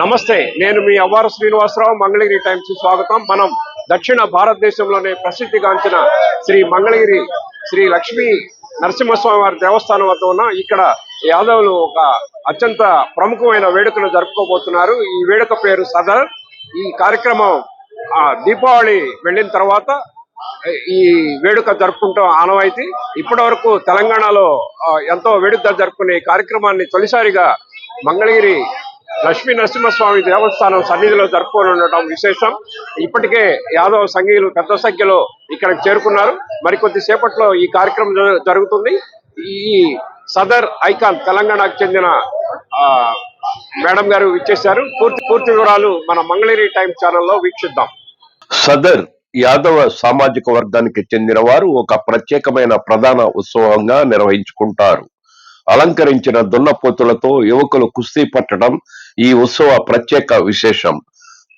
నమస్తే నేను మీ అవ్వారు శ్రీనివాసరావు మంగళగిరి టైమ్స్ స్వాగతం. మనం దక్షిణ భారతదేశంలోనే ప్రసిద్ధిగాంచిన శ్రీ మంగళగిరి శ్రీ లక్ష్మీ నరసింహస్వామి వారి దేవస్థానం వద్ద ఉన్నాం ఇక్కడ యాదవులు ఒక అత్యంత ప్రముఖమైన వేడుకను జరుపుకోబోతున్నారు. ఈ వేడుక పేరు సదర్ ఈ కార్యక్రమం ఆ, దీపావళి వెళ్ళిన తర్వాత ఈ వేడుక జరుపుకుంటాం ఆనవాయితీ. ఇప్పటి వరకు తెలంగాణలో ఎంతో వేడుక జరుపుకునే కార్యక్రమాన్ని తొలిసారిగా మంగళగిరి లక్ష్మీ నరసింహస్వామి దేవస్థానం సన్నిధిలో జరుపుకొని ఉండటం విశేషం. ఇప్పటికే యాదవ సంఘీయులు పెద్ద సంఖ్యలో ఇక్కడికి చేరుకున్నారు. మరికొద్ది సేపట్లో ఈ కార్యక్రమం జరుగుతుంది. ఈ సదర్ ఐకాన్ తెలంగాణకు చెందిన ఆ, మేడం గారు ఇచ్చేశారు పూర్తి పూర్తి వివరాలు మన మంగళగిరి టైమ్ ఛానల్లో వీక్షిద్దాం. సదర్ యాదవ సామాజిక వర్గానికి చెందిన వారు ఒక ప్రత్యేకమైన ప్రధాన ఉత్సవంగా నిర్వహించుకుంటారు. అలంకరించిన దున్నపోతులతో యువకులు కుస్తీ పట్టడం ఈ ఉత్సవ ప్రత్యేక విశేషం.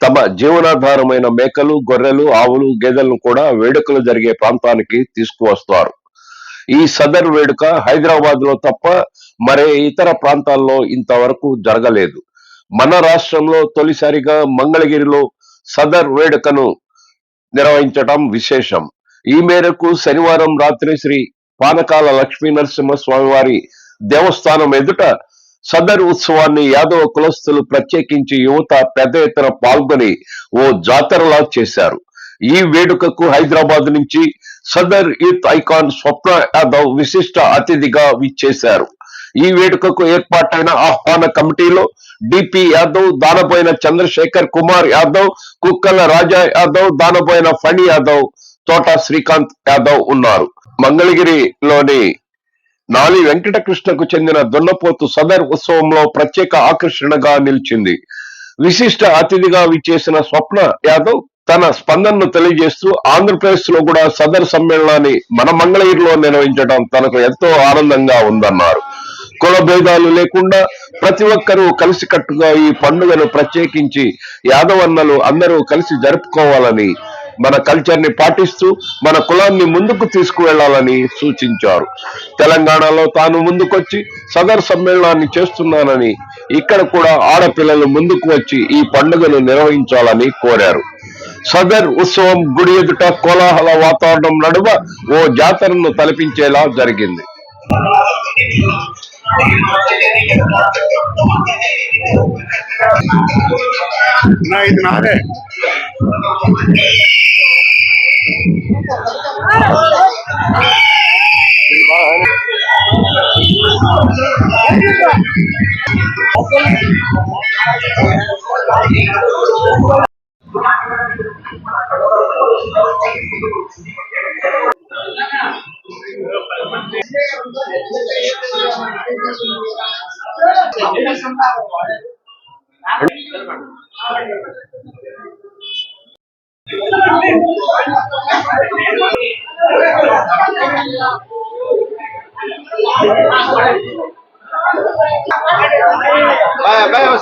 తమ జీవనాధారమైన మేకలు గొర్రెలు ఆవులు గేదెలను కూడా వేడుకలు జరిగే ప్రాంతానికి తీసుకువస్తారు. ఈ సదర్ వేడుక హైదరాబాద్లో తప్ప మరే ఇతర ప్రాంతాల్లో ఇంతవరకు జరగలేదు. మన రాష్ట్రంలో తొలిసారిగా మంగళగిరిలో సదర్ వేడుకను నిర్వహించటం విశేషం. ఈ మేరకు శనివారం రాత్రి శ్రీ పానకాల లక్ష్మీ నరసింహ స్వామివారి దేవస్థానం ఎదుట సదర్ ఉత్సవాన్ని యాదవ కులస్తులు ప్రత్యేకించి యువత పెద్ద ఎత్తున పాల్గొని ఓ జాతరలా చేశారు. ఈ వేడుకకు హైదరాబాద్ నుంచి సదర్ యూత్ ఐకాన్ స్వప్న యాదవ్ విశిష్ట అతిథిగా విచ్చేశారు. ఈ వేడుకకు ఏర్పాటైన ఆహ్వాన కమిటీలో డిపి యాదవ్ దానపోయిన చంద్రశేఖర్ కుమార్ యాదవ్ కుక్కల రాజా యాదవ్ దానపోయిన ఫణి యాదవ్ తోట శ్రీకాంత్ యాదవ్ ఉన్నారు. మంగళగిరిలోని నాలి వెంకటకృష్ణకు చెందిన దొల్లపోతు సదర్ ఉత్సవంలో ప్రత్యేక ఆకర్షణగా నిలిచింది. విశిష్ట అతిథిగా విచ్చేసిన స్వప్న యాదవ్ తన స్పందనను తెలియజేస్తూ ఆంధ్రప్రదేశ్లో కూడా సదర్ సమ్మేళనాన్ని మన మంగళగిరిలో నిర్వహించడం తనకు ఎంతో ఆనందంగా ఉందన్నారు. కుల భేదాలు లేకుండా ప్రతి ఒక్కరూ కలిసికట్టుగా ఈ పండుగను ప్రత్యేకించి యాదవన్నలు అందరూ కలిసి జరుపుకోవాలని మన కల్చర్ని పాటిస్తూ మన కులాన్ని ముందుకు తీసుకువెళ్ళాలని సూచించారు. తెలంగాణలో తాను ముందుకొచ్చి సదర్ సమ్మేళనాన్ని చేస్తున్నానని ఇక్కడ కూడా ఆడపిల్లలు ముందుకు వచ్చి ఈ పండుగను నిర్వహించాలని కోరారు. సదర్ ఉత్సవం గుడి ఎదుట కోలాహల వాతావరణం నడుమ ఓ జాతరను తలపించేలా జరిగింది. ఇది నాదే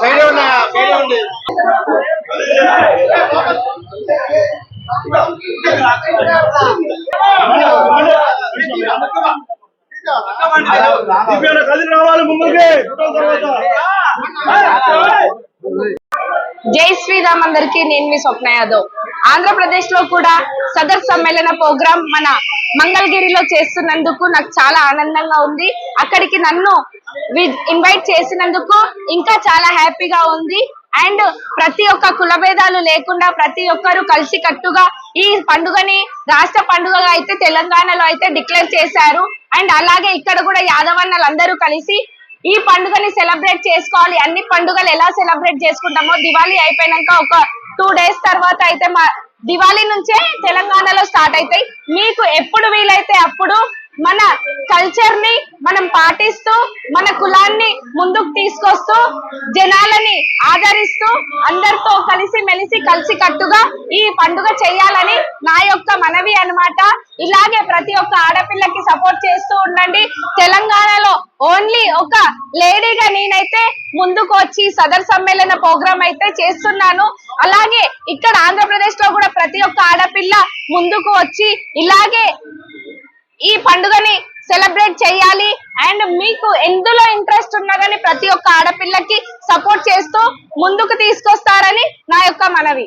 సైడ్ ఉన్నా సైడ్ ఉండి కదిలి రావాలి ముందుకి. జై శ్రీరామ్ అందరికి నేను మీ స్వప్న యాదవ్. ఆంధ్రప్రదేశ్లో కూడా సదర్ సమ్మేళన ప్రోగ్రాం మన మంగళగిరిలో చేస్తున్నందుకు నాకు చాలా ఆనందంగా ఉంది. అక్కడికి నన్ను ఇన్వైట్ చేసినందుకు ఇంకా చాలా హ్యాపీగా ఉంది. అండ్ ప్రతి ఒక్క కులభేదాలు లేకుండా ప్రతి ఒక్కరు కలిసి కట్టుగా ఈ పండుగని రాష్ట్ర పండుగగా అయితే తెలంగాణలో అయితే డిక్లేర్ చేశారు. అండ్ అలాగే ఇక్కడ కూడా యాదవన్నలు అందరూ కలిసి ఈ పండుగని సెలబ్రేట్ చేసుకోవాలి. అన్ని పండుగలు ఎలా సెలబ్రేట్ చేసుకుంటామో దివాళీ అయిపోయినాక ఒక టూ డేస్ తర్వాత అయితే మా దివాళీ నుంచే తెలంగాణలో స్టార్ట్ అవుతాయి. మీకు ఎప్పుడు వీలైతే అప్పుడు మన కల్చర్ని మనం పాటిస్తూ మన కులాన్ని ముందుకు తీసుకొస్తూ జనాలని ఆదరిస్తూ అందరితో కలిసి మెలిసి కలిసి కట్టుగా ఈ పండుగ చేయాలని నా యొక్క మనవి అన్నమాట. ఇలాగే ప్రతి ఒక్క ఆడపిల్లకి సపోర్ట్ చేస్తూ ఉండండి. తెలంగాణలో ఓన్లీ ఒక లేడీగా నేనైతే ముందుకు వచ్చి సదర్ సమ్మేళన ప్రోగ్రామ్ అయితే చేస్తున్నాను. అలాగే ఇక్కడ ఆంధ్రప్రదేశ్లో కూడా ప్రతి ఒక్క ఆడపిల్ల ముందుకు వచ్చి ఇలాగే ఈ పండుగని సెలబ్రేట్ చేయాలి. అండ్ మీకు ఎందులో ఇంట్రెస్ట్ ఉన్నా కానీ ప్రతి ఒక్క ఆడపిల్లకి సపోర్ట్ చేస్తూ ముందుకు తీసుకొస్తారని నా యొక్క మనవి.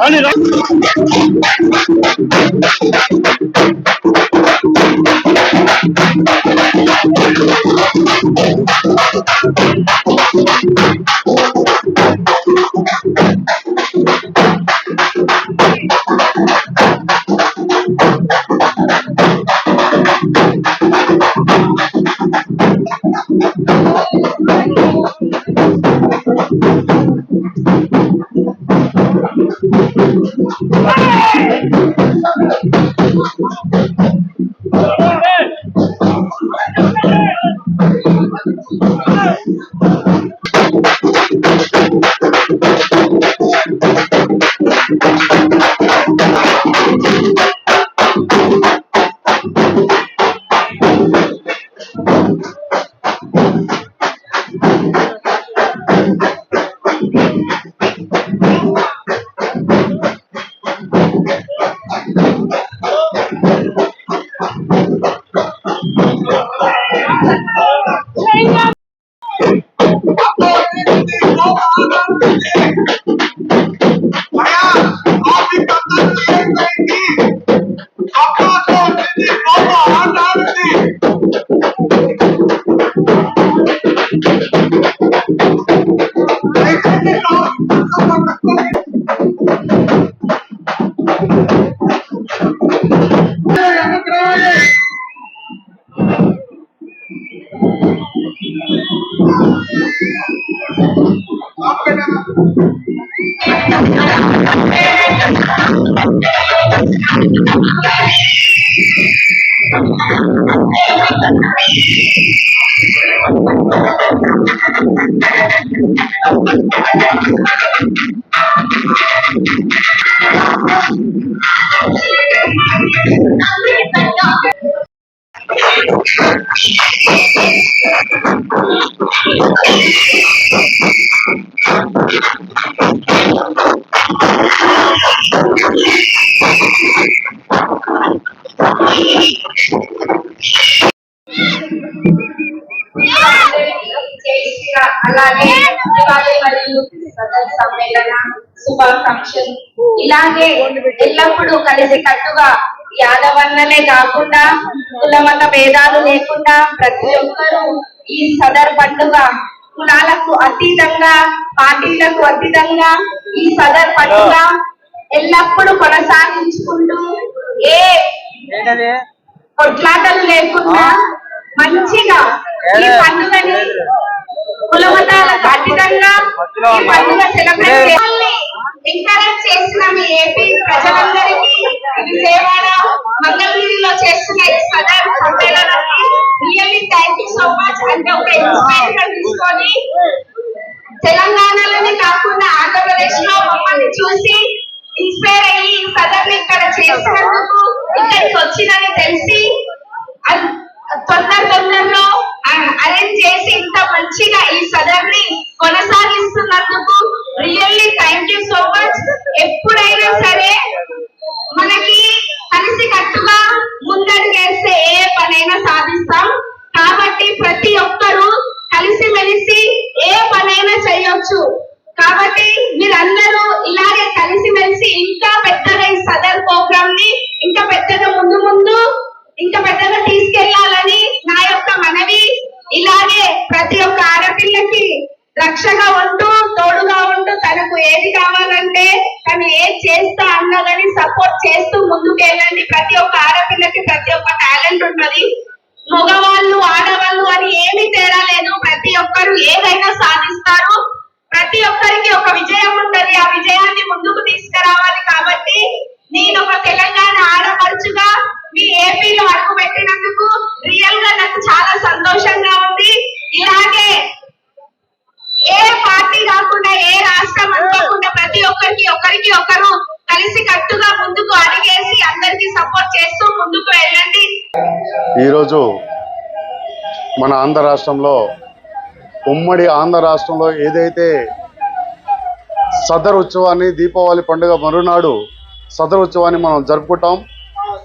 아니 나 Vai! అలాగే దివాళీ మరియు సదర్ సమ్మేళన శుభాకాంక్షలు ఇలాగే ఎల్లప్పుడూ కలిసి కట్టుగా యాదవన్నలే కాకుండా కులమత భేదాలు లేకుండా ప్రతి ఒక్కరూ ఈ సదర్ పండుగ కులాలకు అతీతంగా పార్టీలకు అతీతంగా ఈ సదర్ పండుగ ఎల్లప్పుడూ కొనసాగించుకుంటూ ఏ కొట్లాటలు లేకుండా మంచిగా ఈ పండుగని కులమతాలకు అతీతంగా ఈ పండుగ సెలబ్రేట్ ఎంకరేజ్ చేసిన మీ ఏపీ ప్రజలందరికీ విజయవాడ మంగళగిరిలో చేస్తున్న ఈ సదర్ సమ్మేళనానికి అంటే ఒక ఇన్స్పిరేషన్ తీసుకొని తెలంగాణలోనే కాకుండా ఆంధ్రప్రదేశ్లో మమ్మల్ని చూసి ఇన్స్పైర్ అయ్యి ఈ సదర్ని ఇక్కడ చేసినందుకు ఇక్కడికి వచ్చిందని తెలిసి తొందర తొందరలో అరేంజ్ చేసి ఇంత మంచిగా ఈ సదర్ని కొనసాగిస్తున్నందుకు really thank you so much ఎప్పుడైనా సరే మనకి ముందుకు ప్రతి ఒక్క ఆడపిల్లకి ప్రతి ఒక్క టాలెంట్ ఉన్నది మగవాళ్ళు ఆడవాళ్ళు అని ఏమీ తేడా లేదు. ప్రతి ఒక్కరు ఏదైనా సాధిస్తారు. ప్రతి ఒక్కరికి ఒక విజయం ఉంటది. ఆ విజయాన్ని ముందుకు తీసుకురావాలి కాబట్టి నేను ఒక తెలంగాణ ఆడపడుచుగా మీ ఏపీలో అడుగు పెట్టినందుకు రియల్గా నాకు చాలా సంతోషంగా ఉంది. ఇలాగే ఏ పార్టీ కాకుండా ఏ రాష్ట్రం అనుకోకుండా ప్రతి ఒక్కరికి ఒకరికి ఒకరు కలిసి కట్టుగా ముందుకు అడిగేసి అందరికి సపోర్ట్ చేస్తూ ముందుకు వెళ్ళండి. ఈరోజు మన ఆంధ్ర రాష్ట్రంలో ఉమ్మడి ఆంధ్ర రాష్ట్రంలో ఏదైతే సదర్ ఉత్సవాన్ని దీపావళి పండుగ మరునాడు సదర్ ఉత్సవాన్ని మనం జరుపుకుంటాం.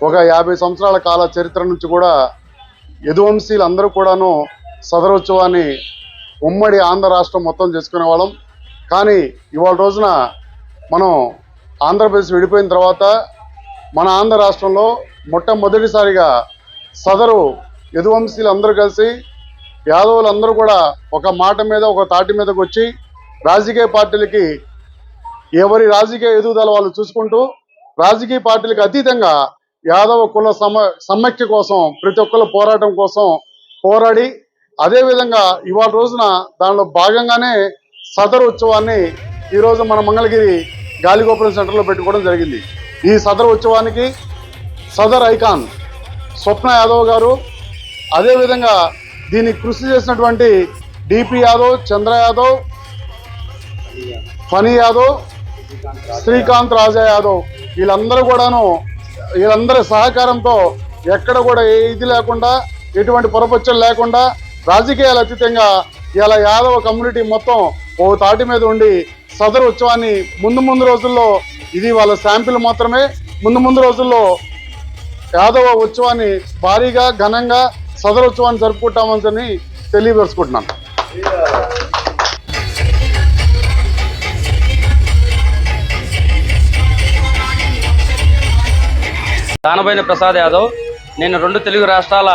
ఒక యాభై సంవత్సరాల కాల చరిత్ర నుంచి కూడా యదువంశీలు అందరూ కూడాను సదర్ ఉత్సవాన్ని ఉమ్మడి ఆంధ్ర రాష్ట్రం మొత్తం చేసుకునే వాళ్ళం కానీ ఇవాళ రోజున మనం ఆంధ్రప్రదేశ్ విడిపోయిన తర్వాత మన ఆంధ్ర రాష్ట్రంలో మొట్టమొదటిసారిగా సదరు యదువంశీలు అందరూ కలిసి యాదవులు అందరూ కూడా ఒక మాట మీద ఒక తాటి మీదకు వచ్చి రాజకీయ పార్టీలకి ఎవరి రాజకీయ ఎదుగుదల వాళ్ళు చూసుకుంటూ రాజకీయ పార్టీలకు అతీతంగా యాదవ కుల సమ సమైక్య కోసం ప్రతి ఒక్కరు పోరాటం కోసం పోరాడి అదేవిధంగా ఇవాళ రోజున దానిలో భాగంగానే సదరు ఉత్సవాన్ని ఈరోజు మన మంగళగిరి గాలిగోపురం సెంటర్లో పెట్టుకోవడం జరిగింది. ఈ సదరు ఉత్సవానికి సదర్ ఐకాన్ స్వప్న యాదవ్ గారు అదేవిధంగా దీనికి కృషి చేసినటువంటి డిపి యాదవ్ చంద్ర యాదవ్ ఫనీ యాదవ్ శ్రీకాంత్ రాజా యాదవ్ వీళ్ళందరూ కూడాను వీళ్ళందరి సహకారంతో ఎక్కడ కూడా ఏ ఇది లేకుండా ఎటువంటి పొరపచ్చలు లేకుండా రాజకీయాలు అతీతంగా ఇలా యాదవ కమ్యూనిటీ మొత్తం ఓ తాటి మీద ఉండి సదరు ఉత్సవాన్ని ముందు ముందు రోజుల్లో ఇది వాళ్ళ శాంపిల్ మాత్రమే. ముందు ముందు రోజుల్లో యాదవ ఉత్సవాన్ని భారీగా ఘనంగా సదరు ఉత్సవాన్ని జరుపుకుంటామని తెలియపరుచుకుంటున్నాను. దానబైన ప్రసాద్ యాదవ్ నేను రెండు తెలుగు రాష్ట్రాల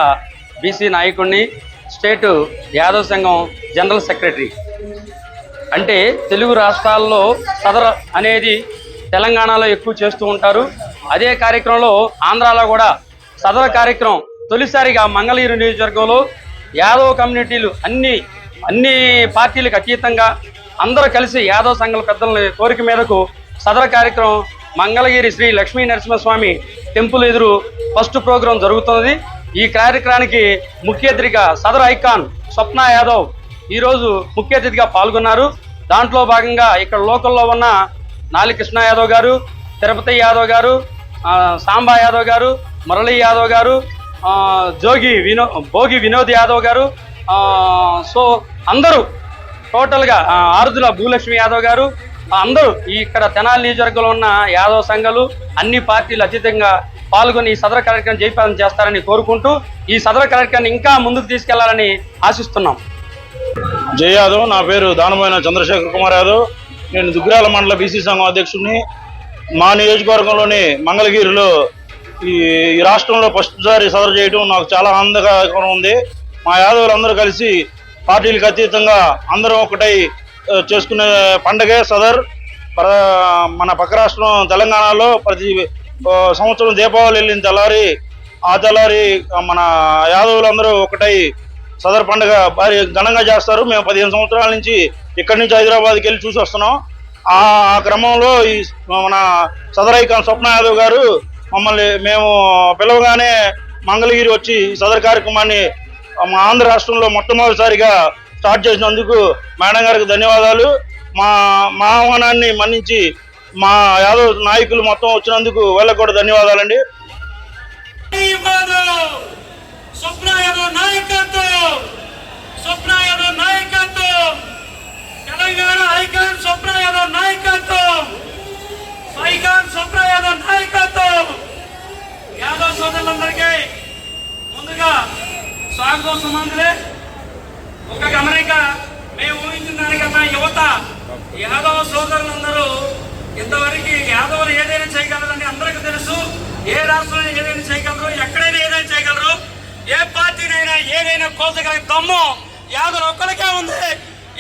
బీసీ నాయకుడిని స్టేటు యాదవ్ సంఘం జనరల్ సెక్రటరీ. అంటే తెలుగు రాష్ట్రాల్లో సదర అనేది తెలంగాణలో ఎక్కువ చేస్తూ ఉంటారు. అదే కార్యక్రమంలో ఆంధ్రాలో కూడా సదర కార్యక్రమం తొలిసారిగా మంగళగిరి నియోజకవర్గంలో యాదవ్ కమ్యూనిటీలు అన్ని అన్ని పార్టీలకు అతీతంగా అందరూ కలిసి యాదవ సంఘాల పెద్దల కోరిక మేరకు సదర కార్యక్రమం మంగళగిరి శ్రీ లక్ష్మీ నరసింహస్వామి టెంపుల్ ఎదురు ఫస్ట్ ప్రోగ్రాం జరుగుతున్నది. ఈ కార్యక్రమానికి ముఖ్య అతిథిగా సదర్ ఐకాన్ స్వప్న యాదవ్ ఈరోజు ముఖ్య అతిథిగా పాల్గొన్నారు. దాంట్లో భాగంగా ఇక్కడ లోకల్లో ఉన్న నాలి కృష్ణ యాదవ్ గారు తిరుపతి యాదవ్ గారు సాంబా యాదవ్ గారు మురళీ యాదవ్ గారు జోగి వినో భోగి వినోద్ యాదవ్ గారు సో అందరూ టోటల్గా ఆరుదుల భూలక్ష్మి యాదవ్ గారు అందరూ ఇక్కడ తెనాలి నియోజకవర్గంలో ఉన్న యాదవ్ సంఘాలు అన్ని పార్టీలు అతీతంగా పాల్గొని ఈ సదర కార్యక్రమం జయపాలన చేస్తారని కోరుకుంటూ ఈ సదర కార్యక్రమాన్ని ఇంకా ముందుకు తీసుకెళ్ళాలని ఆశిస్తున్నాం. జయ యాదవ్ నా పేరు దానమైన చంద్రశేఖర్ కుమార్ యాదవ్. నేను దుగ్గిరాల మండల బీసీ సంఘం అధ్యక్షుడిని. మా నియోజకవర్గంలోని మంగళగిరిలో ఈ రాష్ట్రంలో ఫస్ట్ సారి సదరు చేయడం నాకు చాలా ఆనందకరంగా ఉంది. మా యాదవులందరూ కలిసి పార్టీలకు అతీతంగా అందరం ఒకటై చేసుకునే పండగే సదర్. ప్ర- మన పక్క రాష్ట్రం తెలంగాణలో ప్రతి సంవత్సరం దీపావళి వెళ్ళిన తెల్లారి ఆ తెల్లారి మన యాదవులందరూ ఒకటై సదర్ పండుగ భారీ ఘనంగా చేస్తారు. మేము పదిహేను సంవత్సరాల నుంచి ఇక్కడి నుంచి హైదరాబాద్కి వెళ్ళి చూసి వస్తున్నాం. ఆ క్రమంలో ఈ మన సదర్ ఐకాన్ స్వప్న యాదవ్ గారు మమ్మల్ని మేము పిలవగానే మంగళగిరి వచ్చి ఈ సదర్ కార్యక్రమాన్ని మా ఆంధ్ర రాష్ట్రంలో మొట్టమొదటిసారిగా స్టార్ట్ చేసినందుకు మేడం గారికి ధన్యవాదాలు. మా మా ఆహ్వానాన్ని మన్నించి మా యాదవ్ నాయకులు మొత్తం వచ్చినందుకు వాళ్ళకు కూడా ధన్యవాదాలండి. స్వప్న యాదవ్ నాయకత్వం! స్వప్న యాదవ్ నాయకత్వం! తెలంగాణ ఐకాన్ స్వప్న యాదవ్ నాయకత్వం! ఐకాన్ స్వప్న యాదవ్ నాయకత్వం! యాదవ్ సోదరులందరికీ ముందుగా స్వాగతం సుమంతులే ఒక గమనిక మేము ఊహించిన దానికన్నా యువత యాదవ సోదరులందరూ ఇంతవరకు యాదవులు ఏదైనా చేయగలరని అందరికీ తెలుసు. ఏ రాష్ట్రంలో ఏదైనా చేయగలరు? ఎక్కడైనా ఏదైనా చేయగలరు? ఏ పార్టీనైనా ఏదైనా కోసగల దమ్ము యాదవ్ ఒక్కరికే ఉంది.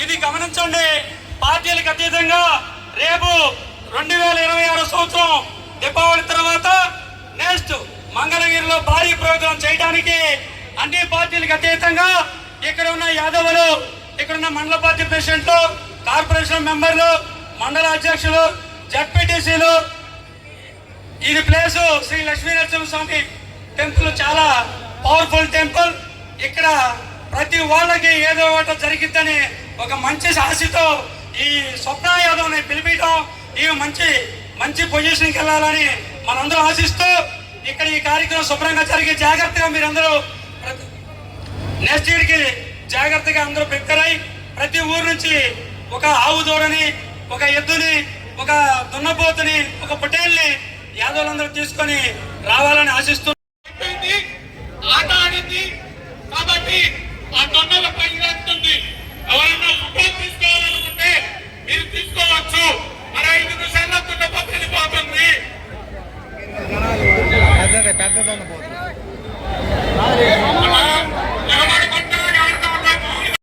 ఇది గమనించండి పార్టీలకు అతీతంగా రేపు రెండు వేల ఇరవై ఆరు సంవత్సరం దీపావళి తర్వాత నెక్స్ట్ మంగళగిరిలో భారీ ప్రోగ్రాం చేయడానికి అన్ని పార్టీలకు అతీతంగా ఇక్కడ ఉన్న యాదవులు ఇక్కడ ఉన్న మండల పార్టీ ప్రెసిడెంట్లు కార్పొరేషన్ మెంబర్లు మండల అధ్యక్షులు జడ్పీటీసీలు ఇది ప్లేసు శ్రీ లక్ష్మీనరసింహ స్వామి టెంపుల్ చాలా పవర్ఫుల్ టెంపుల్. ఇక్కడ ప్రతి వాళ్ళకి ఏదో ఒకటి జరిగిద్దని ఒక మంచి ఆశతో ఈ స్వప్న యాదవ్ని పిలిపించడం ఈ మంచి మంచి పొజిషన్కి వెళ్ళాలని మనందరూ ఆశిస్తూ ఇక్కడ ఈ కార్యక్రమం శుభ్రంగా జరిగే జాగ్రత్తగా మీరందరూ నెక్స్ట్ ఇయర్కి జాగ్రత్తగా అందరూ ప్రిపేర్ ప్రతి ఊరు నుంచి ఒక ఆవు దూడని ఒక ఎద్దుని ఒక దున్నపోతుని ఒక పొటేల్ని యాదవులందరూ తీసుకొని రావాలని ఆశిస్తున్నాం.